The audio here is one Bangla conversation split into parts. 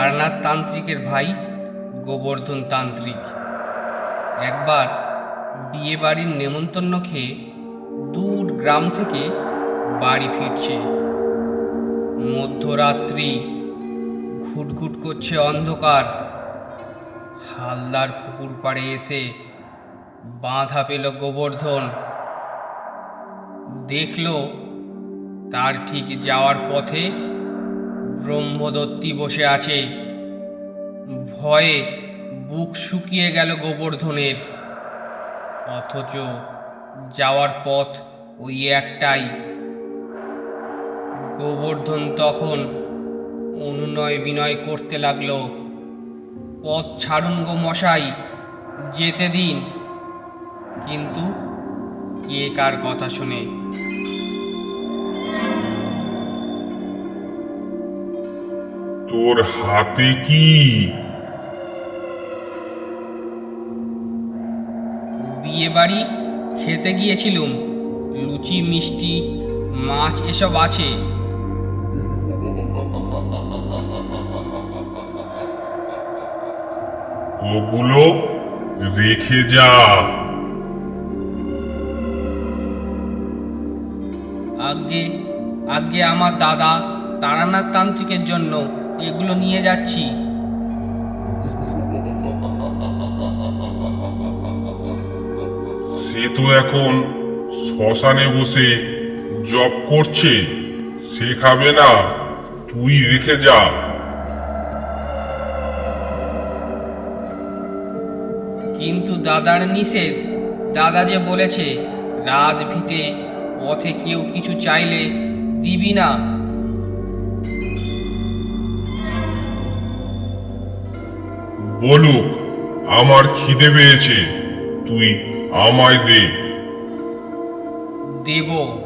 তারানাথ তান্ত্রিকের ভাই, গোবর্ধন তান্ত্রিক। একবার বিয়ে বাড়ির নেমন্তন্ন খেয়ে দূর গ্রাম থেকে বাড়ি ফিরছে। মধ্যরাত্রি ঘুটঘুট করছে অন্ধকার। হালদার পুকুর পাড়ে এসে বাঁধা পেল গোবর্ধন। দেখল তার ঠিক যাওয়ার পথে ব্রহ্মদত্তী বসে আছে। ভয়ে বুক শুকিয়ে গেল গোবর্ধনের। অথচ যাওয়ার পথ ওই একটাই। গোবর্ধন তখন অনুনয় বিনয় করতে লাগল। পথ ছাড়ুন গো মশাই, যেতে দিন। কিন্তু কে কার কথা শুনে? তোর হাতে কি? বিয়ে বাড়ি খেতে গিয়েছিলুম। লুচি মিষ্টি মাছ এসব আছে। ওগুলো রেখে যা। আগে আগে আমার দাদা তারানাথ তান্ত্রিকের জন্য এগুলো নিয়ে যাচ্ছি। সে তো এখন শ্মশানে বসে জব করছে। সে খাবে না তুই রেখে যা। কিন্তু দাদার নিষেধ। দাদা যে বলেছে রাত ভিতে পথে কেউ কিছু চাইলে দিবি না। বলুক, আমার খিদে পেয়েছে, তুই আমায় দে। দেব,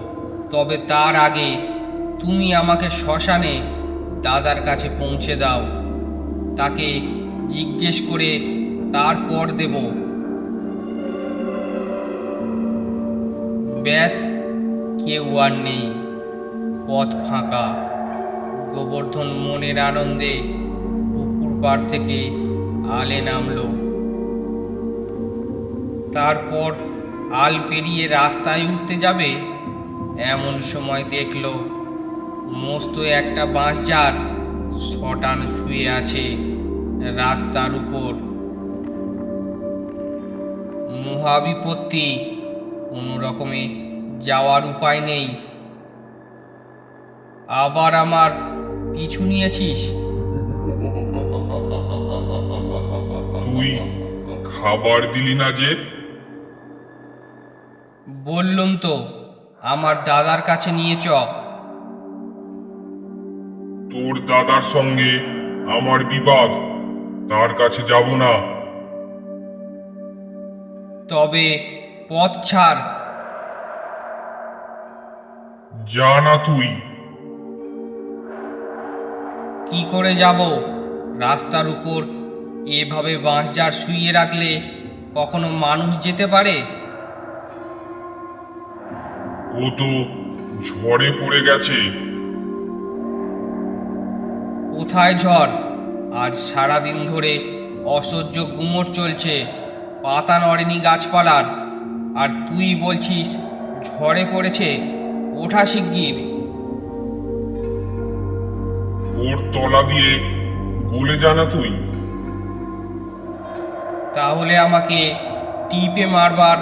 তবে তার আগে তুমি আমাকে শ্মশানে দাদার কাছে পৌঁছে দাও। তাকে জিজ্ঞেস করে তারপর দেব। ব্যাস, কেউ আর নেই। পথ ফাঁকা। গোবর্ধন মনের আনন্দে পুকুর পাড় থেকে আলে নামলো। তারপর আল পেরিয়ে রাস্তায় উঠতে যাবে, এমন সময় দেখল, মস্ত একটা বাঁশঝাড় শটান শুয়ে আছে রাস্তার উপর। মহাবিপত্তি, কোনো রকমে যাওয়ার উপায় নেই। আবার আমার কিছু নিয়েছিস? তুই খাবার দিলি না যে? বললুম তো আমার দাদার কাছে নিয়ে চ তোর দাদার সঙ্গে আমার বিবাদ তার কাছে যাব না। তবে পথ ছাড়। যা না তুই। কি করে যাব? রাস্তার উপর এভাবে বাঁশ বাঁশঝাড় শুইয়ে রাখলে কখনো মানুষ যেতে পারে? ও তো ঝড়ে পড়ে গেছে। কোথায় ঝড়? আজ সারাদিন ধরে অসহ্য গুমট চলছে। পাতা নড়েনি গাছপালার। আর তুই বলছিস ঝড়ে পড়েছে? ওঠা শিগগির। ওর তলা দিয়ে গলে জানা তুই। তাহলে আমাকে টিপে মারবার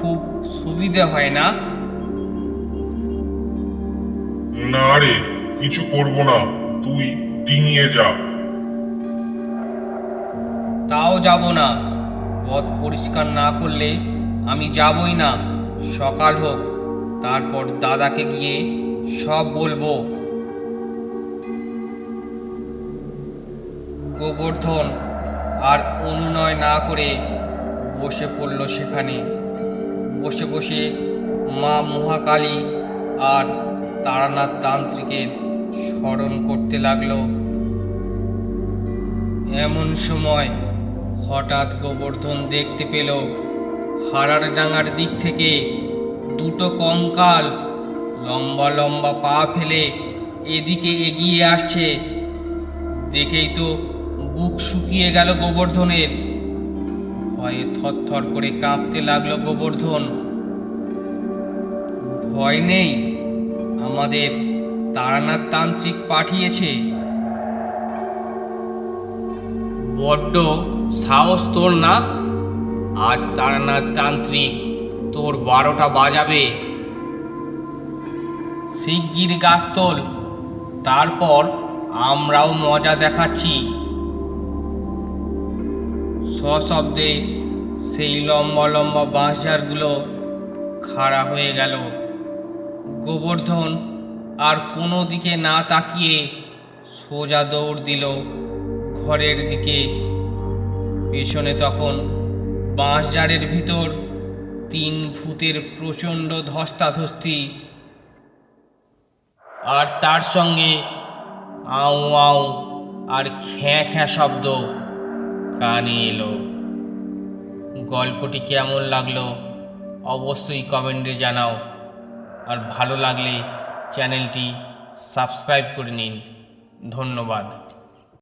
খুব সুবিধে হয় না? না রে কিছু করব না। তুই ডিঙিয়ে যা। তাও যাব না। পথ পরিষ্কার না করলে আমি যাবই না। সকাল হোক তারপর দাদাকে গিয়ে সব বলব। গোবর্ধন আর অনুনয় না করে বসে পড়ল সেখানে। বসে বসে মা মহাকালী আর তারানাথ তান্ত্রিকের স্মরণ করতে লাগল। এমন সময় হঠাৎ গোবর্ধন দেখতে পেল হারার ডাঙার দিক থেকে দুটো কঙ্কাল লম্বা লম্বা পা ফেলে এদিকে এগিয়ে আসছে। দেখেই তো বুক শুকিয়ে গেল গোবর্ধনের। ভয়ে থরথর করে কাঁপতে লাগল গোবর্ধন। ভয় নেই, আমাদের তারানাথ তান্ত্রিক পাঠিয়েছে। বড্ড সাহস তোর না আজ তারানাথ তান্ত্রিক তোর বারোটা বাজাবে। শিগগির গাছ তোল, তারপর আমরাও মজা দেখাচ্ছি। সশব্দে সেই লম্বা লম্বা বাঁশঝাড়গুলো খাড়া হয়ে গেল। গোবর্ধন আর কোনো দিকে না তাকিয়ে সোজা দৌড় দিল ঘরের দিকে। পেছনে তখন বাঁশঝাড়ের ভিতর তিন ভূতের প্রচণ্ড ধস্তাধস্তি আর তার সঙ্গে আউ আউ আর খ্যাঁ খ্যাঁ শব্দ। কানে এলো। গল্পটি কেমন লাগল অবশ্যই কমেন্টে জানাও। আর ভালো লাগলে চ্যানেলটি সাবস্ক্রাইব করে নিন। ধন্যবাদ।